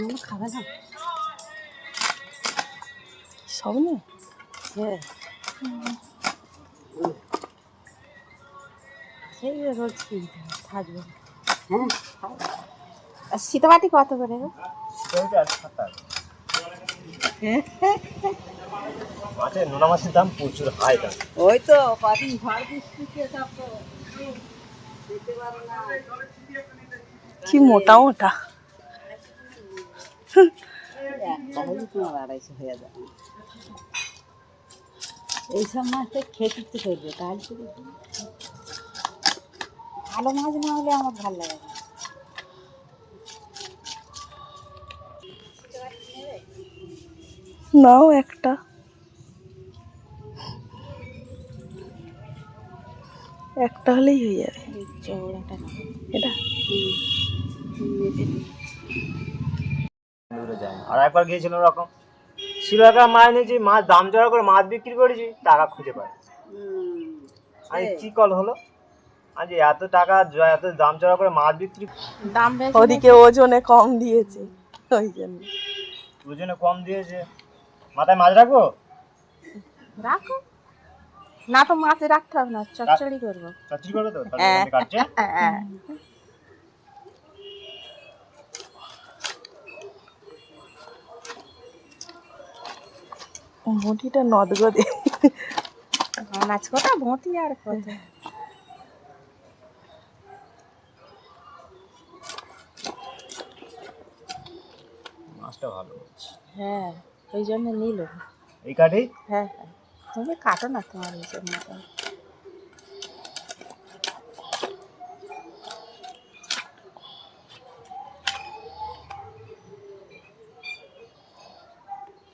কোনো খাবে না? সব নেই হ্যাঁ। সেই রোজ কিনতে থাকবে। হ্যাঁ। আর সীতাবাটি কত করে গো? মাছের নোনা মাছের দাম প্রচুর হাই দাম। ওই তো কদিন ঝড় বৃষ্টিতে সব তো। যেতে পারো না কি মোটা মোটা একটা। হলে তোমার আড়াইশো হয়ে যাবে। এইসব মাছটা খেতে ইচ্ছে করবে তাহলে তো ভালো মাছ না হলে আমার ভালো লাগে না নাও। একটা একটা হলেই হয়ে যাবে এটা। আর একবার গিয়েছিল ওরকম। ছিল একটা মাছ নিয়েছি মাছ দাম চড়া করে মাছ বিক্রি করেছি টাকা খুঁজে পাই আজ কি কল হলো? আজ এত টাকা এত দাম চড়া করে মাছ বিক্রি দাম ওদিকে ওজনে কম দিয়েছে ওই জন্য। দুজনে কম দিয়েছে। মাথায় মাছ রাখব? রাখো। না তো মাছে রাখতে হবে না চচ্চড়ি করব। চাকরি করবে তো? তাহলে এখান থেকে নদ মুটিটা নদগদে মাছ কটা ভোঁটি আর কত? মাছটা ভালো হ্যাঁ ওই জন্য নিল। এই কাটে হ্যাঁ হ্যাঁ। তুমি কাটো না তোমার এই মতো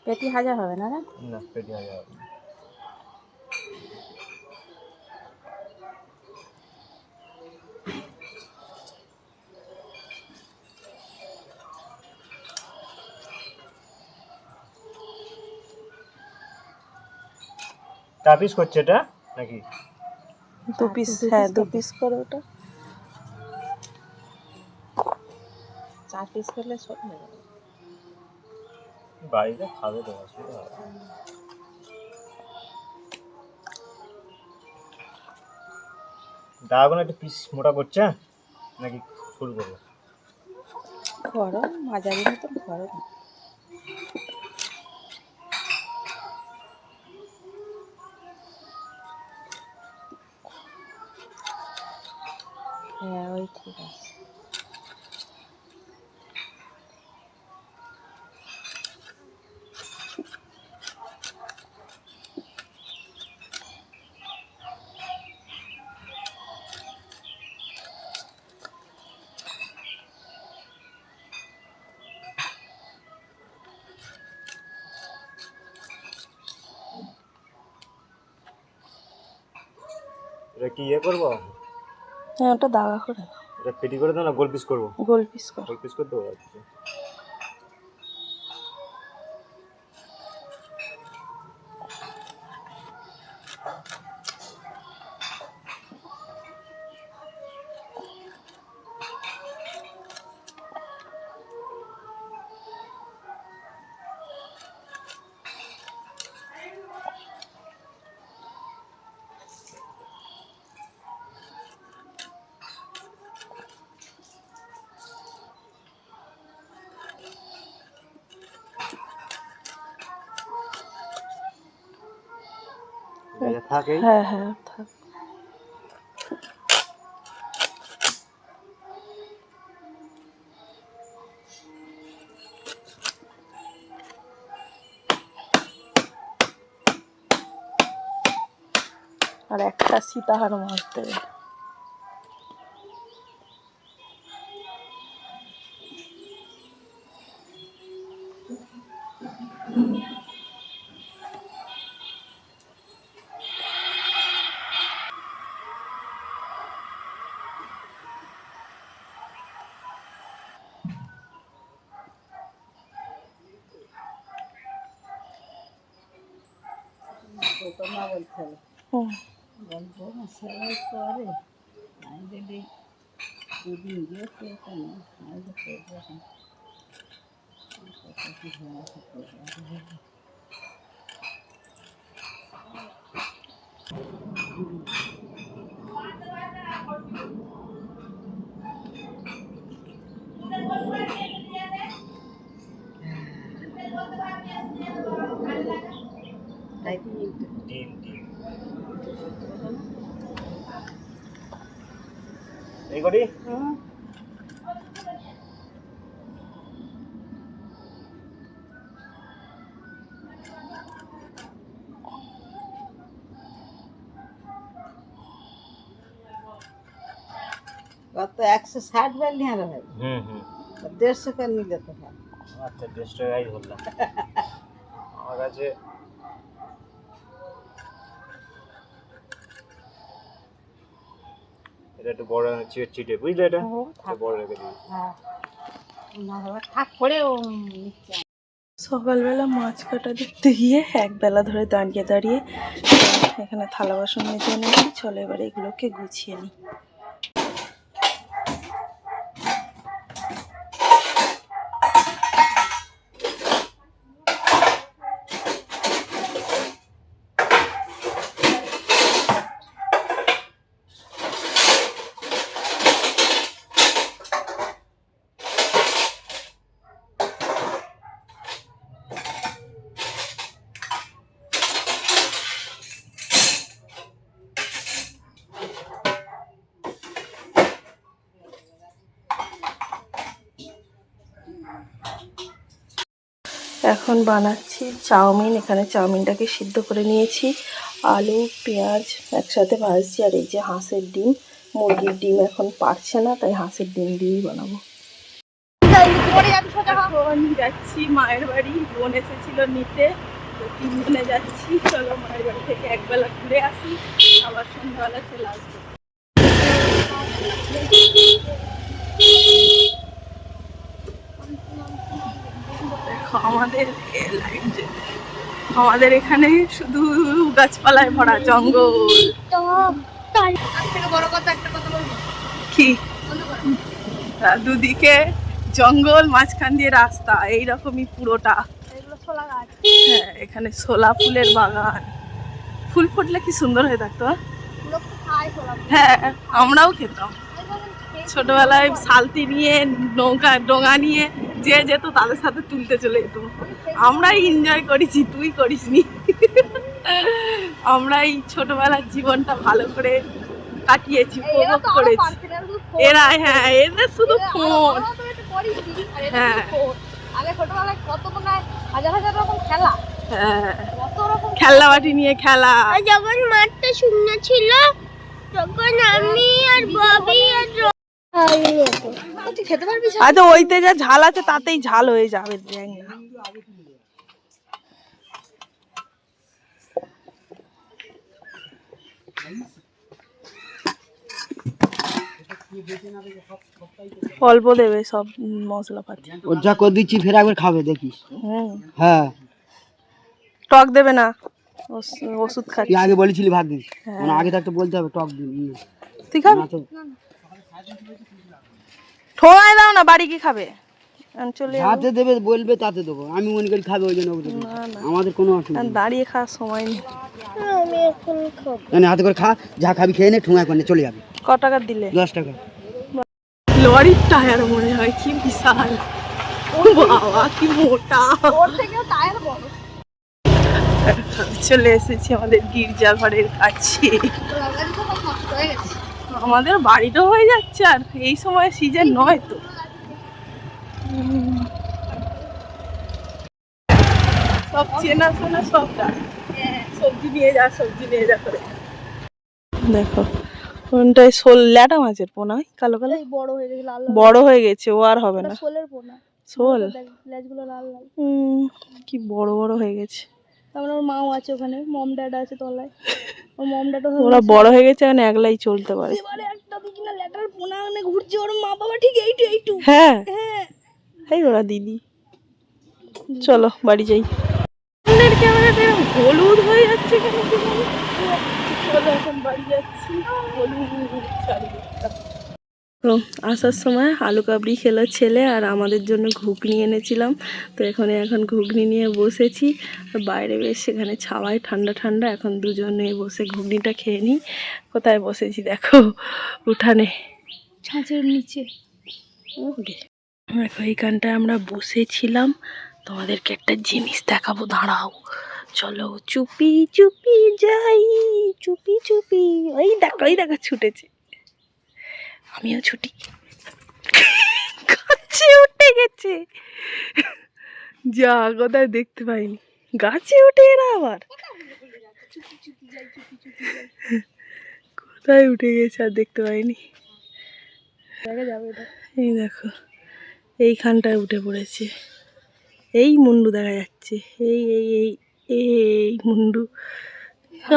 পেটি হাজার হবে না রে? না পেটি হয়ে যাবে তাপিস করছে এটা নাকি? দু পিস হ্যাঁ দু পিস করে ওটা। চার পিস করলে সব হয়ে যাবে। বাড়িতে খাবে তো, অসুবিধা হবে না। দাগাগুলো একটু পিস মোটা করছে নাকি ফুল করব? করো মাঝারি মতন করো হ্যাঁ ওই ঠিক আছে। এটা কি ইয়ে করব? হ্যাঁ ওটা দাগা করে দাও। এটা পেটি করে দেবো না? গোল পিস করব? গোল পিস করে। গোল পিস করে দেবো? আচ্ছা। থাকে হ্যাঁ হ্যাঁ থাক। আর একটা সীতাহার মাছ দেবে। তো না বলতে হবে হুম বলব মশাই করে আমি যদি দুদিন গিয়ে কেউ কেন আমি তো করব এখন। তাই কি ডিম ডিম হুম কত একশো ষাট বার নিয়ে হবে হুম হুম। দেড়শো করে নিলে তো আচ্ছা দেড়শো টাকাই ধরলাম আমার কাছে এটা একটু বড় চিটে চিটে বুঝলে এটা? ও, বড় রেখে দিই হ্যাঁ। থাক সকালবেলা মাছ কাটা দেখতে গিয়ে একবেলা ধরে দাঁড়িয়ে দাঁড়িয়ে এখানে থালা বাসন মেজে নিয়েছি চলো এবার এগুলোকে গুছিয়ে নিই। এখন বানাচ্ছি চাউমিন। এখানে চাউমিনটাকে সিদ্ধ করে নিয়েছি। আলু, পেঁয়াজ একসাথে ভাজছি, আর এই যে হাঁসের ডিম, মুরগির ডিম এখন পারছে না, তাই হাঁসের ডিম দিয়েই বানাবো। যাচ্ছি মায়ের বাড়ি, বোন এসেছিল নিতে, তো তিনজনে যাচ্ছি। চলো মায়ের বাড়ি থেকে একবেলা ঘুরে আসি। আবার সন্ধ্যাবেলা চলে আসব। আমাদের। আমাদের এখানে শুধু গাছপালায় ভরা জঙ্গল। কি? দুদিকে জঙ্গল মাঝখান দিয়ে রাস্তা এইরকমই পুরোটা। হ্যাঁ এখানে সোলা ফুলের বাগান। ফুল ফুটলে কি সুন্দর হয়ে থাকতো? হ্যাঁ আমরাও খেতাম। ছোটবেলায় সালতি নিয়ে নৌকা ডোঙা নিয়ে যে যেত তাদের সাথে তুলতে চলে যেত। আমরাই এনজয় করেছি তুই করিসনি। আমরা এই ছোটবেলার জীবনটা ভালো করে কাটিয়েছি উপভোগ করেছি। এরা হ্যাঁ এদের শুধু ফোন হ্যাঁ। আগে ছোটবেলায় কত হাজার হাজার রকম খেলা। হ্যাঁ। খেলনা বাটি নিয়ে খেলা। যখন মাঠটা শূন্য ছিল তখন আমি আর ববি আর আচ্ছা ওইতে যা ঝাল আছে তাতেই ঝাল হয়ে যাবে না। অল্প দেবে সব মশলাপাতি। ওর যা করে দিচ্ছি ফের একবার খাবে দেখিস। হ্যাঁ। টক দেবে না ওষ- ওষুধ খাচ্ছি। আগে বলেছিলি ভাগ্যিস হ্যাঁ। মানে আগে থাকতে বলতে হবে টক দিবি। তুই খাবি? তো। ঠোঙায় দাও না বাড়ি কি খাবে? চলে যাব। দেবে বলবে তাতে দেবো। আমি মনে করি খাবে ওই জন্য ওকে না না। আমাদের কোনো অসুবিধা দাঁড়িয়ে খাওয়ার সময় নেই। আমি এখন খাব। মানে হাতে করে খা যা খাবি খেয়ে নে ঠোঙা করে চলে যাবে। ক টাকার দিলে? দশ টাকা। লরির টায়ার মনে হয় কি বিশাল। বাবা কি মোটা। ওর থেকেও টায়ার বড়। চলে এসেছি আমাদের গির্জা ঘরের কাছে লাগালি তো সব নষ্ট হয়ে গেছে আমাদের বাড়িটাও হয়ে যাচ্ছে আর এই সময় সিজন নয় তো। সব চেনা শোনা সব ডাক। সবজি নিয়ে যা সবজি নিয়ে যা করে। দেখো কোনটায় শোল ল্যাটা মাছের পোনা ওই কালো কালো? বড় হয়ে গেছে লাল বড় হয়ে গেছে ও আর হবে না। শোলের পোনা। শোল? লাল লাল। কি বড় বড় হয়ে গেছে। তারপরে ওর মাও আছে ওখানে মম ড্যাড আছে তলায়। ওর মম ড্যাডও ওরা বড় হয়ে গেছে এখন একলাই চলতে পারে। এবারে একটা দিকে না লেটার পোনা মানে ঘুরছে ওর মা বাবা ঠিক এইটু এইটু হ্যাঁ। হ্যাঁ। এই ওরা দিদি। চলো বাড়ি যাই। ফোনের ক্যামেরাটা হলুদ হয়ে যাচ্ছে কেন চলো এখন বাড়ি যাচ্ছি। হলুদ তো আসার সময় আলু কাবড়ি খেলো ছেলে আর আমাদের জন্য ঘুগনি এনেছিলাম। তো এখানে এখন ঘুগনি নিয়ে বসেছি। আর বাইরে বেশ সেখানে ছাওয়ায় ঠান্ডা ঠান্ডা এখন দুজনে বসে ঘুগনিটা খেয়ে নিই। কোথায় বসেছি দেখো উঠানে। ছাঁচের নিচে। দেখো এইখানটায় আমরা বসেছিলাম। তোমাদেরকে একটা জিনিস দেখাবো দাঁড়াও। চলো চুপি চুপি যাই চুপি চুপি। ওই দেখো ওই দেখো ছুটেছে। আমিও ছুটি। গাছে উঠে গেছে। যা কোথায় দেখতে পাইনি। গাছে উঠে এরা আবার। কোথায় উঠে গেছে আর দেখতে পাইনি। এই দেখো, এইখানটায় উঠে পড়েছে। এই মুন্ডু দেখা যাচ্ছে। এই এই এই এই মুন্ডু।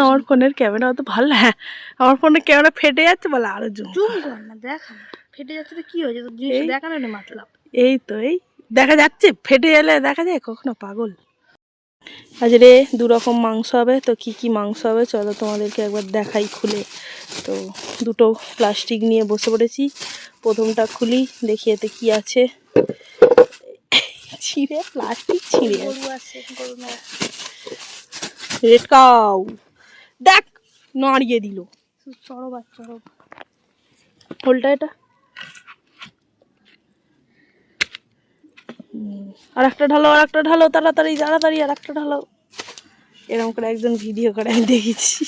আমার ফোনের ক্যামেরা অত ভালো না। হ্যাঁ আমার ফোনের ক্যামেরা ফেটে যাচ্ছে বলে আরও জুম জুম কর না দেখা ফেটে যাচ্ছে তো কি হয়েছে? তোর জিনিস দেখানো নেই মাতলাম এই তো এই দেখা যাচ্ছে ফেটে গেলে দেখা যায় কখনো পাগল। আজ রে দু রকম মাংস হবে তো কি কি মাংস হবে চলো তোমাদেরকে একবার দেখাই খুলে। তো দুটো প্লাস্টিক নিয়ে বসে পড়েছি প্রথমটা খুলি দেখি এতে কি আছে। ছিঁড়ে প্লাস্টিক ছিঁড়ে না রেড কাউ। দেখ নাড়িয়ে দিল। চড়ো বা চড়ো। হোলটা এটা? আর একটা ঢালো আর একটা ঢালো তাড়াতাড়ি তাড়াতাড়ি আর একটা ঢালো। এরকম করে একজন ভিডিও করে আমি দেখেছি।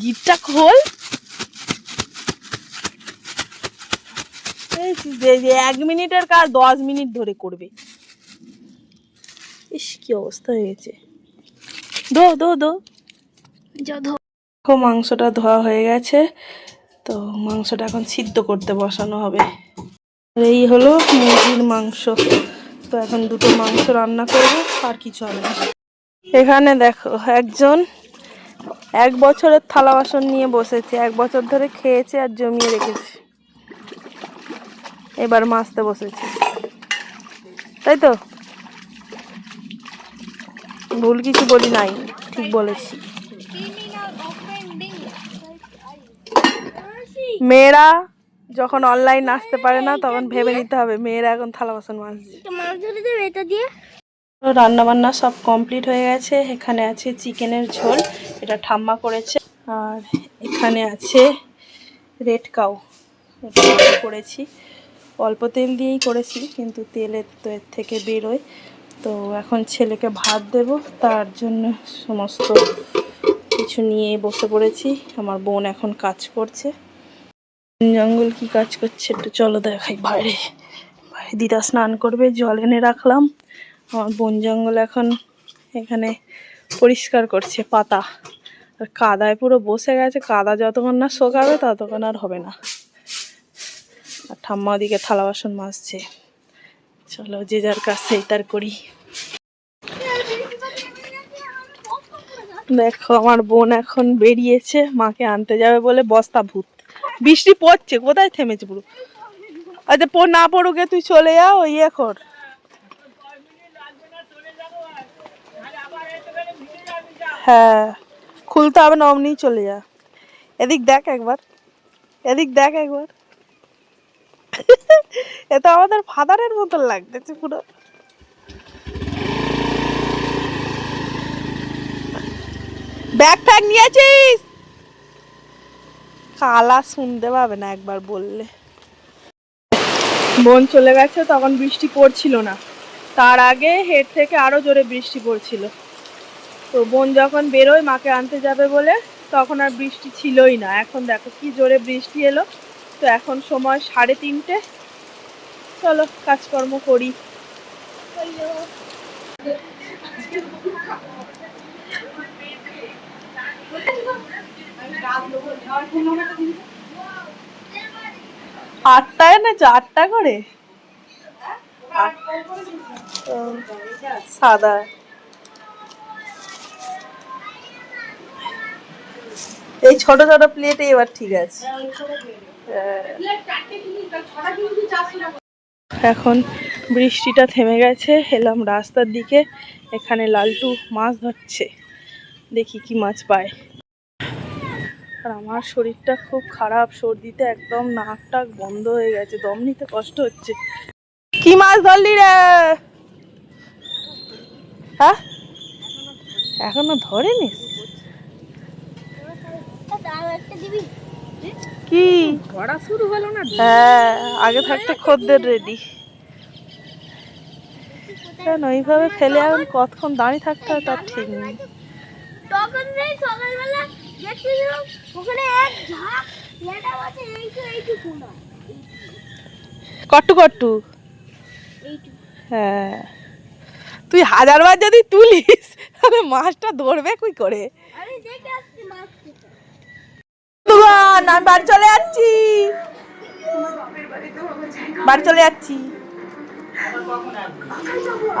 গিটটা খোল। এই যে যে এক মিনিটের কাজ দশ মিনিট ধরে করবে। ইস কি অবস্থা হয়েছে। দো দো দো মাংসটা ধোয়া হয়ে গেছে। তো মাংসটা এখন সিদ্ধ করতে বসানো হবে। এই হলো মুরগির মাংস। তো এখন দুটো মাংস রান্না করব, আর কিছু হবে না। এখানে দেখো একজন এক বছরের থালা বাসন নিয়ে বসেছে। এক বছর ধরে খেয়েছে আর জমিয়ে রেখেছে। এবার মাছতে বসেছে। তাই তো? ভুল কিছু বলি নাই, ঠিক বলেছি। মেয়েরা যখন অনলাইন আসতে পারে না তখন ভেবে নিতে হবে মেয়েরা এখন থালা বাসন মাজছে। মাছ দিয়ে। রান্না বান্না সব কমপ্লিট হয়ে গেছে। এখানে আছে চিকেনের ঝোল এটা ঠাম্মা করেছে। আর এখানে আছে রেড কাউ এটা করেছি। অল্প তেল দিয়েই করেছি কিন্তু তেলের তো এর থেকে বেরোয়। তো এখন ছেলেকে ভাত দেব তার জন্য সমস্ত কিছু নিয়ে বসে পড়েছি। আমার বোন এখন কাজ করছে। জঙ্গল কি কাজ করছে একটু চলো দেখাই বাইরে। দিদা স্নান করবে, জল এনে রাখলাম। আমার বন জঙ্গল এখন এখানে পরিষ্কার করছে পাতা। আর কাদায় পুরো বসে গেছে, কাদা যতক্ষণ না শোকাবে ততক্ষণ আর হবে না। আর ঠাম্মা ওদিকে থালা বাসন মাজছে। চলো যে যার কাজ সেই তার করি। দেখো, আমার বোন এখন বেরিয়েছে, মাকে আনতে যাবে বলে বস্তা ভূত। বৃষ্টি পড়ছে, কোথায় থেমেছে পুরো? আচ্ছা পড় না পড়ুকে তুই চলে যা, ওই ইয়ে কর। হ্যাঁ খুলতে হবে না, অমনি চলে যা। এদিক দেখ একবার, এদিক দেখ একবার। এ তো আমাদের ফাদারের মতন লাগতেছে পুরো। ব্যাগ ফ্যাগ নিয়েছিস? কালা শুনতে পাবে না একবার বললে। বোন চলে গেছে, তখন বৃষ্টি পড়ছিল না। তার আগে হেড থেকে আরও জোরে বৃষ্টি পড়ছিল। তো বোন যখন বেরোয়, মাকে আনতে যাবে বলে, তখন আর বৃষ্টি ছিলই না। এখন দেখো কি জোরে বৃষ্টি এলো। তো এখন সময় সাড়ে তিনটে। চলো, কাজকর্ম করি। আটটায় না চারটা করে? সাদা। এই ছোট ছোট প্লেটে এবার ঠিক আছে। এখন বৃষ্টিটা থেমে গেছে, এলাম রাস্তার দিকে, এখানে লালটু মাছ ধরছে। দেখি কি মাছ পায়। আর আমার শরীরটা খুব খারাপ সর্দিতে একদম নাক টাক বন্ধ হয়ে গেছে দম নিতে কষ্ট হচ্ছে। কি মাছ ধরলি রে? হ্যাঁ? এখনও ধরেনি? দাম কি? পড়া শুরু হলো না? হ্যাঁ আগে থাকতে খদ্দের রেডি কেন এইভাবে ফেলে এখন কতক্ষণ দাঁড়িয়ে থাকতে হয় তার ঠিক নেই। তখন নেই সকালবেলা ওখানে এক ঝাঁক লেটা আছে এইটু এইটুকু না কট্টু কট্টু। হ্যাঁ। তুই হাজারবার যদি তুলিস তাহলে মাছটা ধরবে কই করে? আমি বাড়ি চলে যাচ্ছি। বাড়ি চলে যাচ্ছি।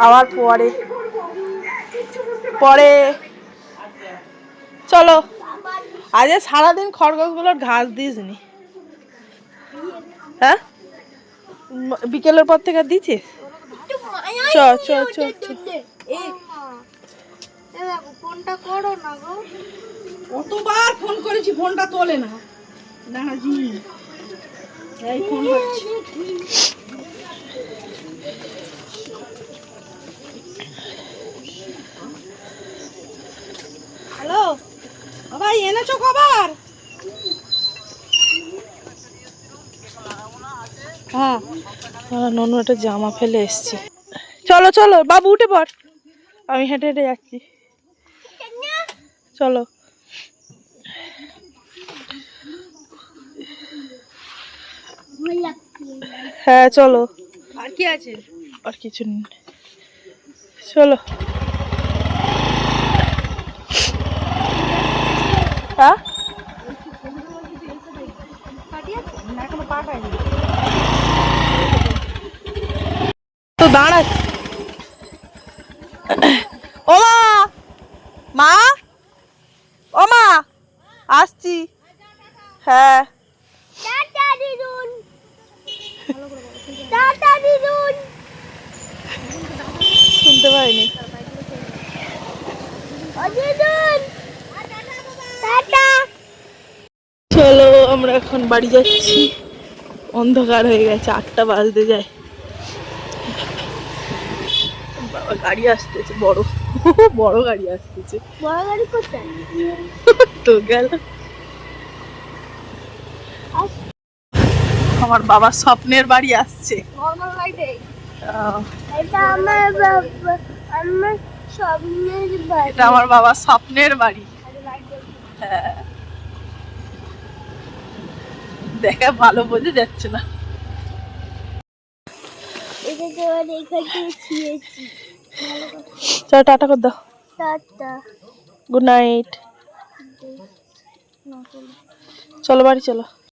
আবার পরে। পরে। চলো। আজ সারাদিন খরগোশগুলোর ঘাস দিসনি। হ্যাঁ? বিকেলের পর থেকে দিছিস? চ চ চ ফোনটা করো না গো কতবার ফোন করেছি ফোনটা তোলে না। দাঁড়া জি। এই ফোন হচ্ছে হ্যালো? ভাই এনেছো খবর? হ্যাঁ ননু একটা জামা ফেলে এসছি। চলো চলো বাবু উঠে পড়। আমি হেঁটে হেঁটে যাচ্ছি। চলো। হ্যাঁ চলো। আর কি আছে? আর কিছু নেই। চলো। হ্যাঁ? তো ও মা! মা? ও মা! আসছি। হ্যাঁ টাটা দিদুন টাটা দিদুন শুনতে পাইনি ও দিদুন টাটা চলো আমরা এখন বাড়ি যাচ্ছি। অন্ধকার হয়ে গেছে আটটা বাজতে যায়। বাবা গাড়ি আসতেছে বড়। বড় গাড়ি আসতেছে। বড় গাড়ি কোথায়? তো গেল। আমার বাবার স্বপ্নের বাড়ি আসছে। এটা আমার বাবা স্বপ্নের বাড়ি। হ্যাঁ। দেখা ভালো বোঝা যাচ্ছে না। চলো টাটা করে দাও। গুড নাইট চলো বাড়ি চলো।